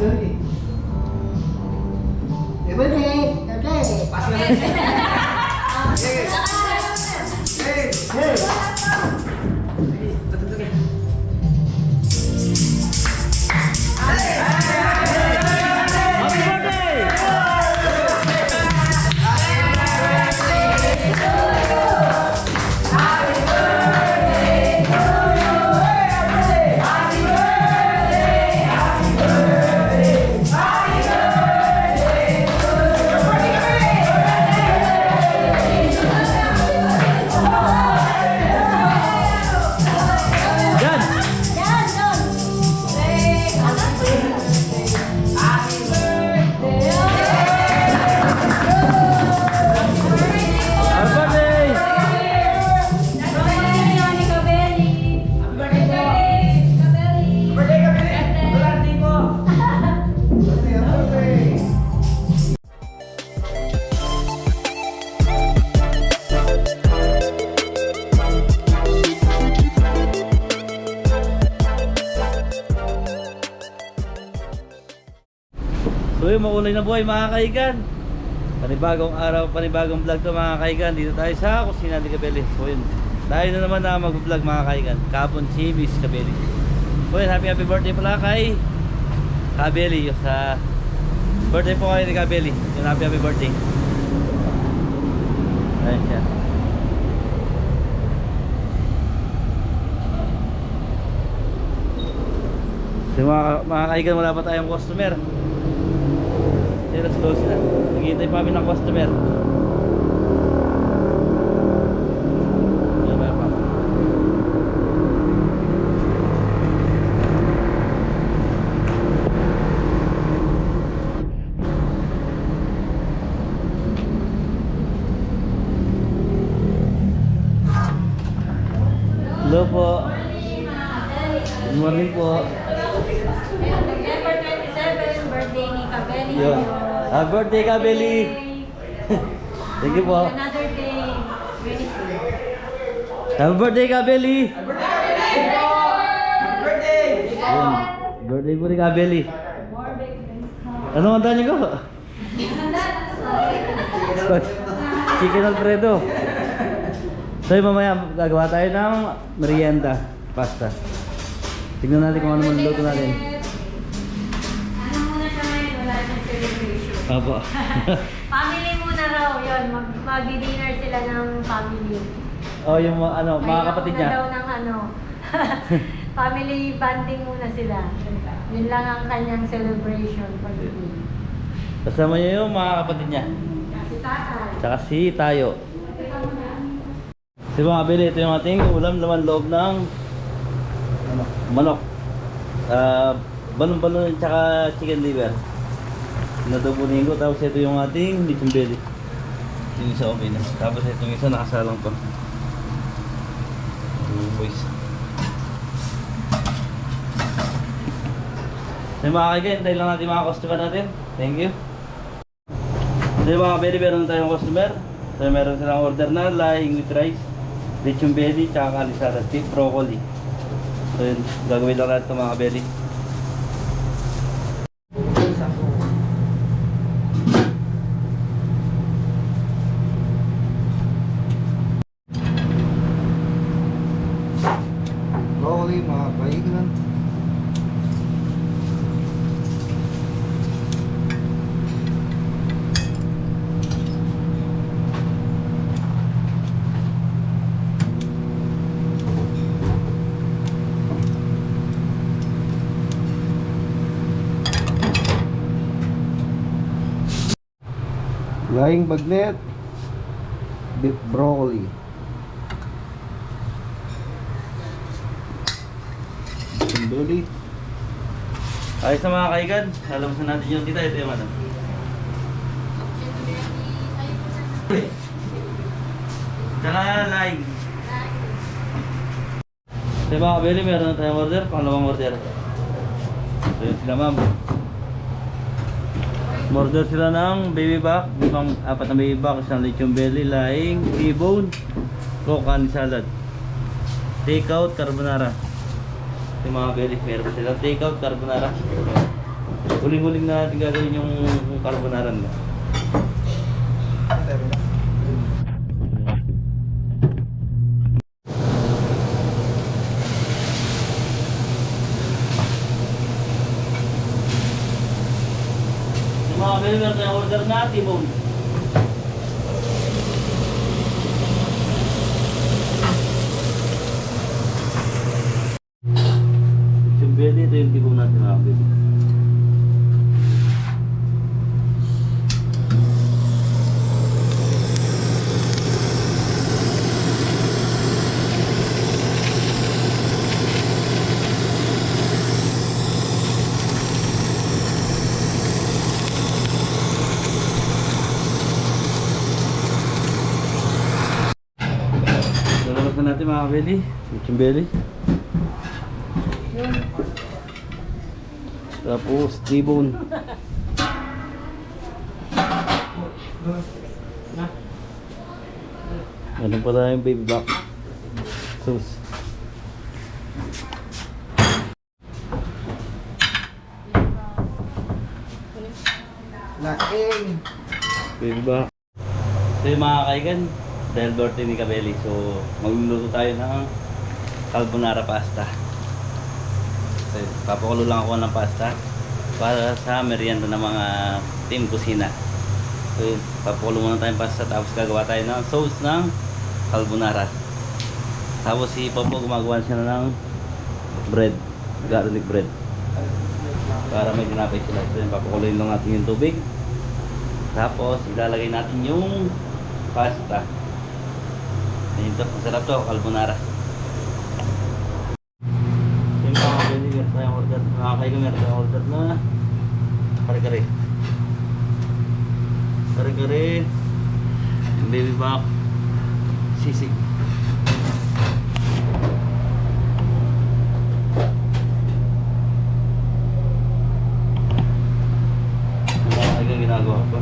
Sorry. Eh, pwede. Kade. Pasok Makulay na buhay mga kaigan. Panibagong araw, panibagong vlog to mga kaigan. Dito tayo sa Kusina ni Kabeli. So yun, tayo na naman na mag-vlog mga kaigan. Kapon si Miss Kabeli. So yun, happy happy birthday pala kay Kabeli. Sa birthday po kayo ni Kabeli. Yun, happy happy birthday. Ayan siya. So mga, mga kaigan, wala pa tayong customer. Sales close na. Naghihintay pa kami ng customer. Birthday ka, Beli. Thank you po. Another day. Wednesday. Happy birthday ka, Beli. Yun. Birthday po ni ka, Beli. More big Ano ang niyo ko? Chicken Alfredo. So mamaya gagawa tayo ng merienda, pasta. Tingnan natin kung ano man luto natin. Ano muna siya ngayon? Wala siyang celebration. Apo. Family muna raw yun. Mag Mag-dinner sila ng family. oh, yung mga, ano, mga Kaya kapatid niya. daw ng ano. family bonding muna sila. Yun lang ang kanyang celebration for the day. Kasama niya yung mga kapatid niya. Si tatay. Tsaka si Tayo. Si mga bili, ito yung ating ulam laman loob ng ano, manok. Uh, balon-balon tsaka chicken liver. Nadubunin ko. Tapos ito yung ating belly. Yung isa okay na. Tapos ito yung isa nakasalang pa. Yung boys. So mga kaigan, tayo lang natin mga customer natin. Thank you. So mga belly, meron tayong customer. So meron silang order na lying with rice, lechon belly, tsaka kalisada, beef broccoli. So yun, gagawin lang natin mga belly. Broccoli, mga kaigan. Laing bagnet. Beef broccoli. Sandali. Ayos na mga kaigan, alam sa natin yung tita, ito yung ano. Yung mga belly, meron na tayong order, pangalawang order. So yun sila ma'am. Order sila ng baby back, limang apat na baby back, isang lechon belly, lying, T-bone, coke and salad. Take out carbonara. Yung mga belly, meron sila take out carbonara. Huling-huling na natin gagawin yung carbonara na. Yung mga member na order natin, Bon. Yung belly, ito yung tibong natin mga baby. Yung belly. Tapos, T-bone. Ganun pala yung baby back. Sus. Laking. Baby back. So yung mga kaigan, dahil birthday ni Kabeli, so magluluto tayo ng carbonara pasta. So, papakulo lang ako ng pasta para sa merienda ng mga team kusina. So papakulo muna tayong pasta tapos gagawa tayo ng sauce ng carbonara. Tapos si Popo gumagawa siya na ng bread, garlic bread. Para may tinapay sila. So yun, papakuloyin lang natin yung tubig. Tapos ilalagay natin yung pasta. Ayun to, masarap to, carbonara. Yung mga kapili, meron tayong order. Mga kaiga, meron tayong order na kare-kare. Kare-kare. Baby back. Sisig. Yung mga kaiga, ginagawa pa.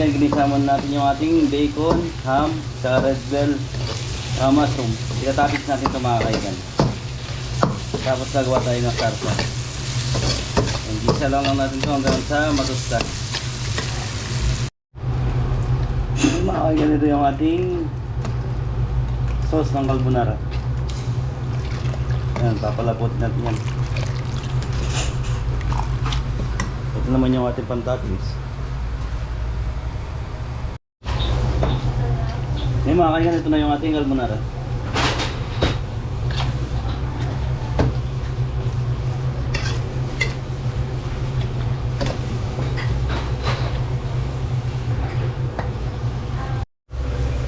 Kaibigan, ginisaman natin yung ating bacon, ham, sa red bell, uh, mushroom. Itatapis natin ito mga kaibigan. Tapos gagawa tayo ng sarsa. And gisa lang lang natin ito hanggang sa yung mga kaibigan, ito yung ating sauce ng carbonara. Ayan, papalapot natin yan. Ito naman yung ating pantoppings. Ngayon mga kaibigan, ito na yung ating carbonara.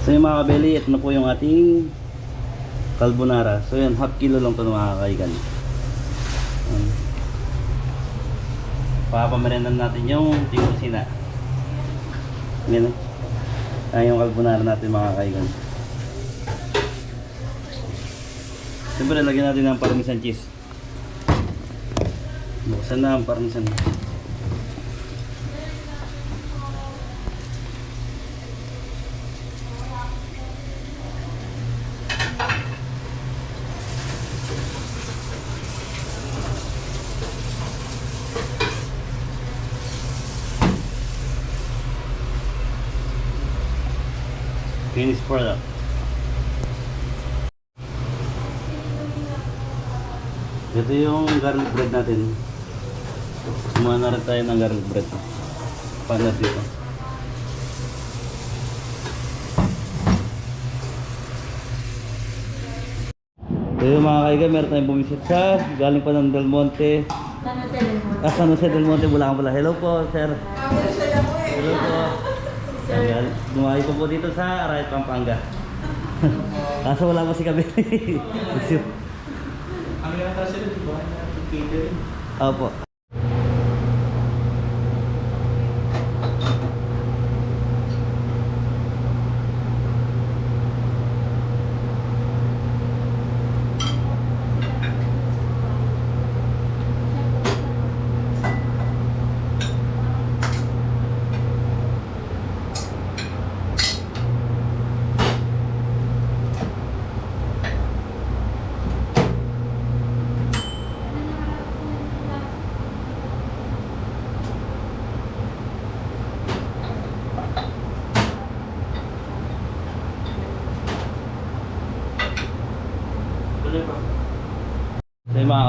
So yung mga kabeli, ito na po yung ating carbonara. So yan, half kilo lang ito mga kaibigan. Um, natin yung tingusina. Yan eh. Ay, yung carbonara natin mga kaigan. Siyempre, lagyan natin ng parmesan cheese. Buksan na ang parmesan. Finished Ito yung garlic bread natin. Sumuha na rin tayo ng garlic bread. Panat dito. So yung mga kaigan, meron tayong bumisit sa galing pa ng Del Monte. San Jose del Monte. Ah, San Jose Del Monte, Bulacan pala. Hello po, sir. Hello po. Ayan, Dumayo po po dito sa Arayat, Pampanga. Kaso wala pa si Kabili. Kasi rin, di ba? Catering. Opo.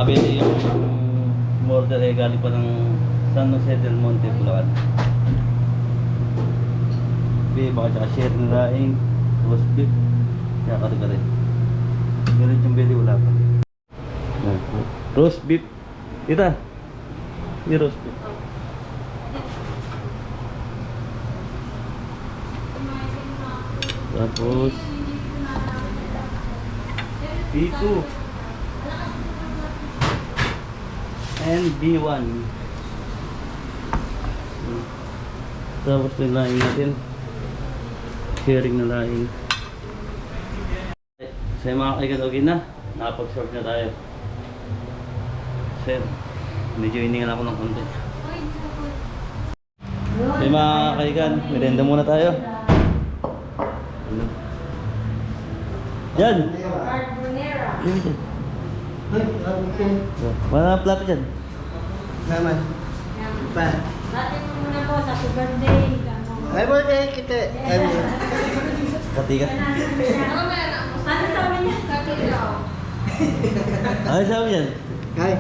So yung mga kabili, yung order ay galing pa ng San Jose del Monte, Bulacan. Beef, baka tsaka share na laing, roast beef, tsaka kare-kare. Ganun yung belly, wala pa. Roast beef. Ita. Yung roast beef. Tapos, B2 and B1 tapos yung laing natin. Sharing na laing. Sa mga kaigan okay na. Nakapag-serve na tayo. Sir medyo hiningan ako ng konti. Sa mga kaigan merenda muna tayo. Yan! Carbonera. Yan dyan. Wala na plato dyan. Naman. Pa. Dati mo muna po sa sugar day. Ay, mo na kita. Ay, Katiga. Ano sabi niya? Katilaw. Ay, sabi yan. Ay.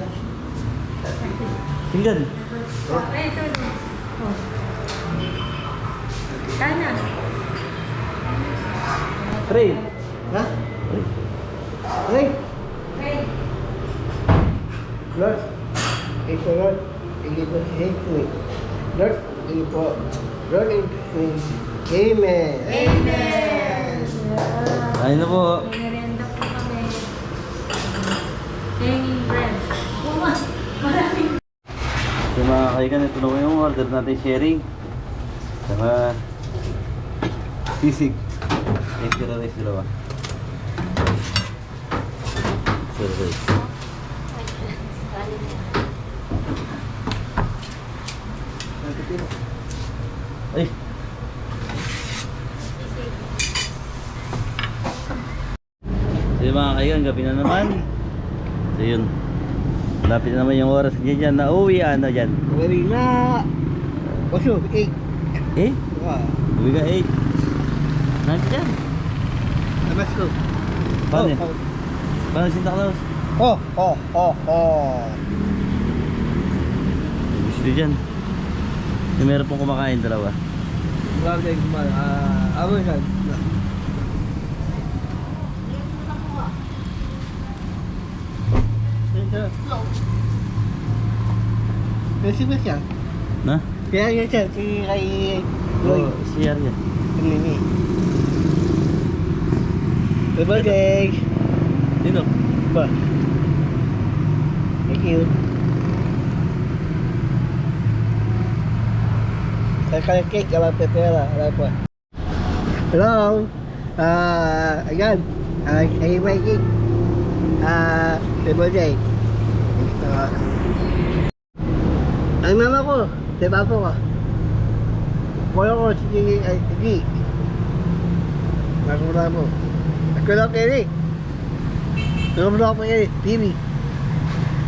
Tinggan. Ay, ito. Kanya. Three. Ha? Three. Ay. Lord. Ito, Lord. Ko si Hickory. Lord, po. Lord, hindi Amen. Amen. Ayun na po. Po kami. Hanging bread. Ma- maraming So mga kaigan, ito na po yung order natin sharing. Saka sisig. Extra rice dalawa. Extra rice. Ay! So yung mga kaigan, gabi na naman. So yun. Malapit na naman yung oras niya dyan na uwi ano dyan. Very na. Baso, eight. Eh? Wah. Uwi ka 8. Nanti dyan. Labas ko. Paano yan? Oh, Paano Santa Claus? Oh, oh, oh, oh. Gusto dyan. Yung meron pong kumakain dalawa. Wala tayong kumal. Ah, amo yan. Kasi ba siya? Na? Kaya yun siya, si kay Lloyd. Oh, si Arya. Nini. Happy birthday! Dito. Ba? Thank you. Kaya cake, alam pa pera, alam pa. Hello! Ah, ayan. Ah, kay may cake. Ah, happy birthday. Ah, ay mama ko, si papa ko. Kuya ko, si ay. Nakura mo. Lang kaya Tulong mo ako kay Piri.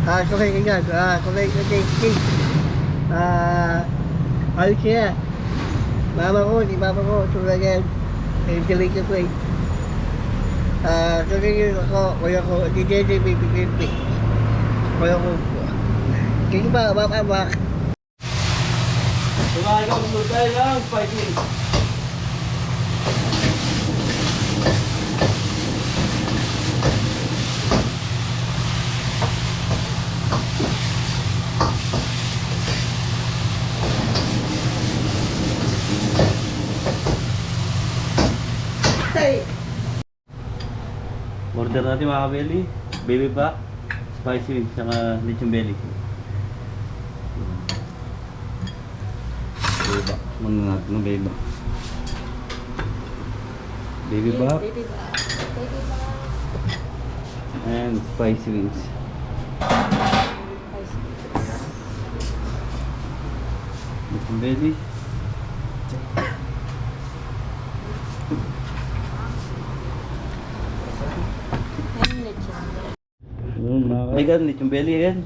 Ah, so kay ganyan. Ah, so kay kay kay. Ah, ayos siya. Mama ko, di papa ko, ganyan. Eh, delicate eh. Ah, so kay ako, kuya ko, di Jeje, baby, baby. Kuya ko. Kaya ba, baka bak. Kumain ka gusto tayo ng spicy. natin mga kabeli. Baby back, spicy wings, saka lechon belly. Baby back. Muna natin ng baby back. Baby back Baby ba? Baby ba? and spicy wings. Lechon belly. Ayun, lechon. Yun mga kaigan, lechon belly yan.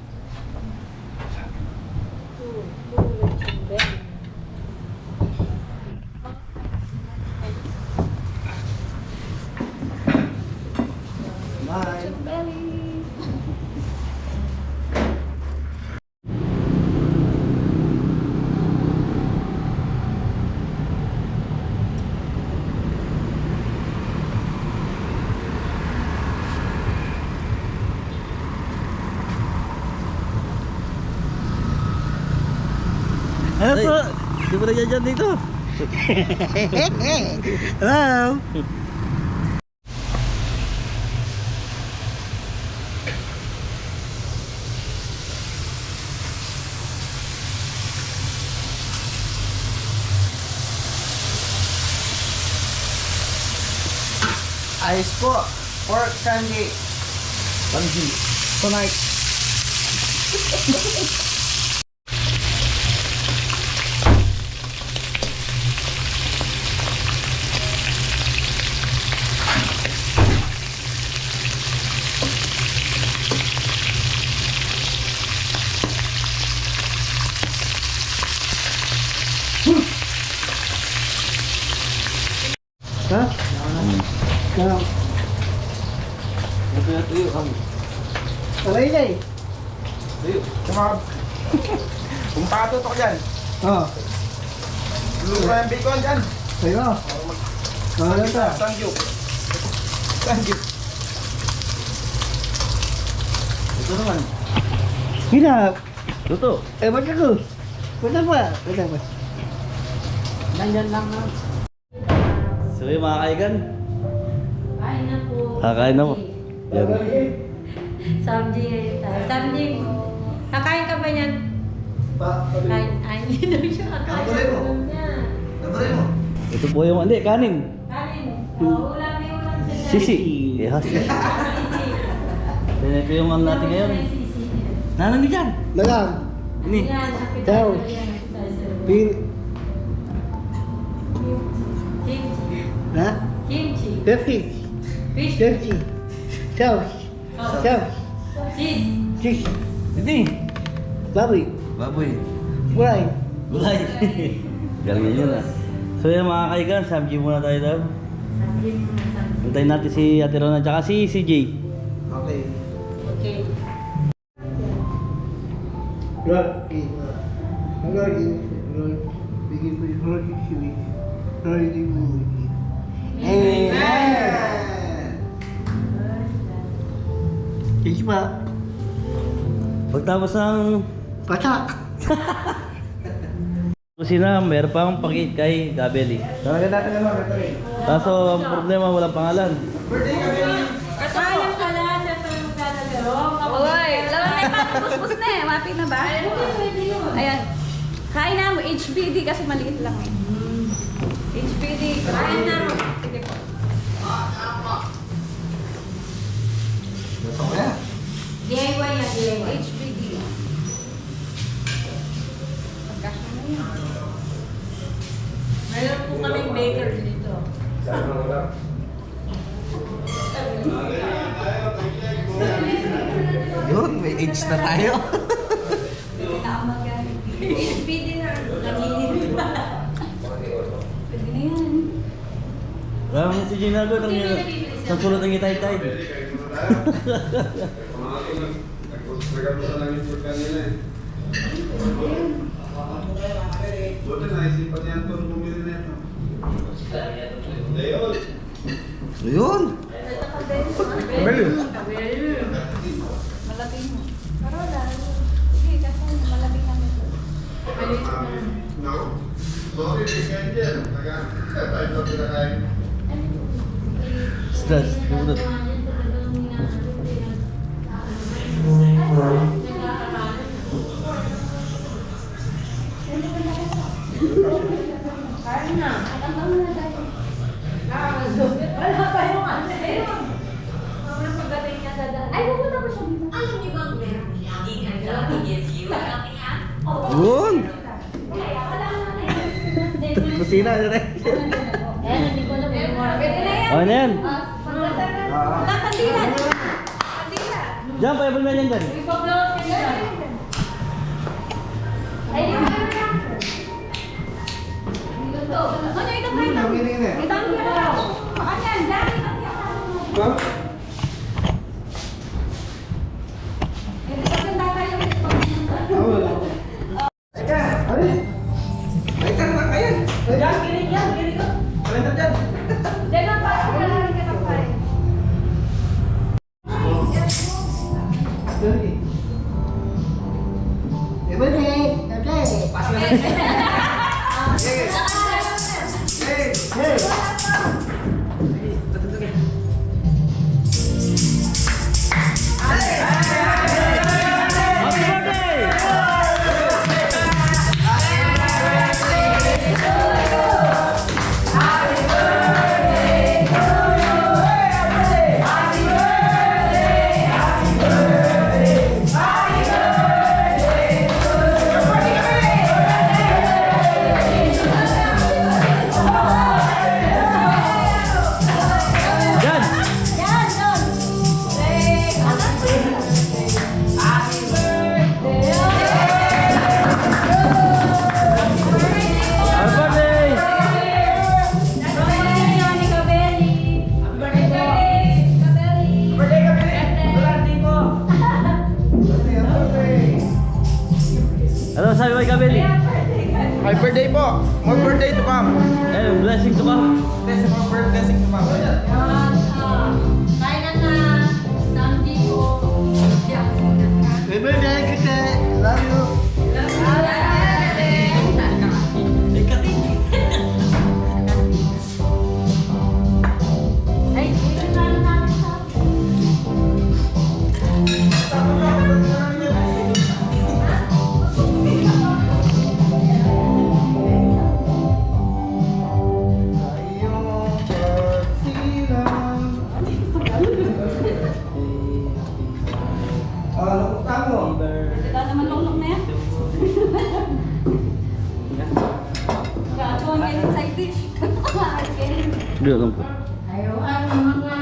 Two, two lechon belly. Bye. Lechon belly. Ano po? Di mo na dyan dito. Hello. Ayos po. Pork candy. Panji. Tonight. Ha? Kaya, Ito na tuyo. Ang alay na eh. Kumab. Kumpato to dyan. Oh, Luto na yung bacon dyan. sa'yo. Ano ito? Thank you. Thank you. Ito naman. Hinap. Luto. Eh, ba't ako? Punta pa. Punta pa. Nandyan lang na. So yun mga kaigan. Kain na po. Kakain na po. Yan. Samji ngayon tayo. Samji, kakain ka ba niyan? Pa, Kain, ay, hindi daw siya kakain. Kamulit mo. Mo. Ito po yung, hindi, kanin. Kanin. Oh, ulam, may ulam siya. Sisi. Yes. Sisi. Then ito yung ano natin ngayon. Sisi. Nanang dyan. Lalang. Ini. Daw. Pin. Kimchi. Ha? Kimchi. Perfect. Fish. Kimchi. Sauce. Sauce. Cheese. Cheese. Hindi. Baboy. Baboy. Gulay. Gulay. Galing yun ah. So yan mga kaigan, samji muna tayo daw. Samji muna, samji. Antayin natin si Ate Rona at si CJ. Okay. Okay. Lord, okay. Lord, Lord, bigyan mo yung Amen. Sige pa. Pagtapos ng Patak. kusina, meron pang pakit kay Gabeli. Talaga natin naman. Ito rin. Kaso ang problema, walang pangalan. Sayang pala sa pagkakagaro. Uy, alam mo na yung busbus na eh. Mapi na ba? Ayan. Kain na mo, HBD kasi maliit lang eh. HBD. Kain na mo. Sige po. DIY yan, DIY. HBD. Pagkasya na. Meron po kaming baker dito. Yun, may age na tayo. Pwede na ako magalit. HBD na. Nanginginig pa. Pwede na yan. Parang si Ginago, nang sa sulot ng itay-tay. Nagkaroon lang yung food kanila eh. Buti naisipan niya ito bumili na ito. Ayun. Yun. Kabelo. Malabing mo. Pero wala. Sige, kasi malabing kami to. No. Sorry, may ganyan. Taga, tayo na pinakain. Stress. Lumutot. Kusina. ano rin? Yan, hindi ko alam. Hindi. Pwede na yan. Oh, ano yan? Na. Wala, kandila. Kandila. Diyan, payabal na yan dyan. Ipa-vlog ka siya. Ay, di ba? Ito. Ano ito pa ito? Ang pera. Pakanyan, dami na Ma'am? Ito Eh, ba na eh? Tatay. Hey! Hindi, alam ko. Ayaw, mga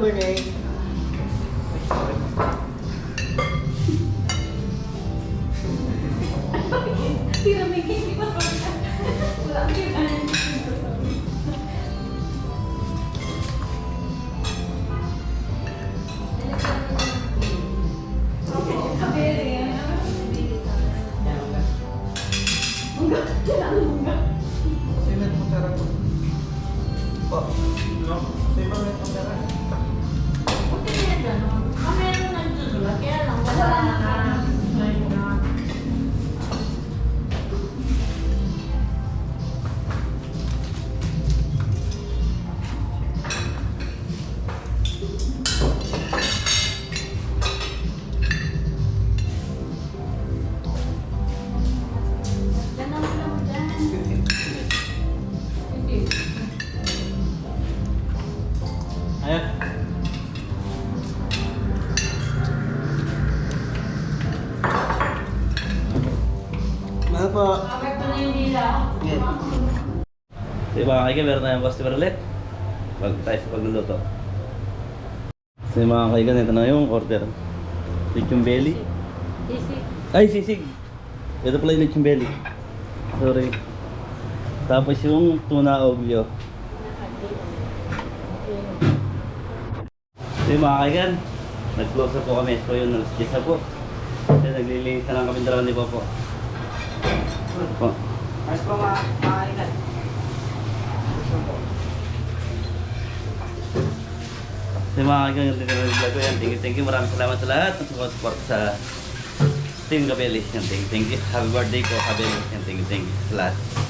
Happy Kaigan, meron tayong customer ulit. Bago tayo sa pagluluto. So yung mga kaigan, ito na yung order. Lechon belly. Easy. Ay, sisig! Ito pala yung lechon belly. Sorry. Tapos yung tuna oglio. So yung mga kaigan, nag-close up po kami. So yun, alas 10 na po. Yan, naglilinis na lang kami dalawa ni Popo. Po. Ayos pa mga makainan. Yung mga yung tinanong vlog ko yan. Thank you, thank you. Maraming salamat sa lahat ng support sa Team Kabeli. Yan, thank you, thank you. Happy birthday ko, Kabeli. Yan, thank you, thank you sa lahat.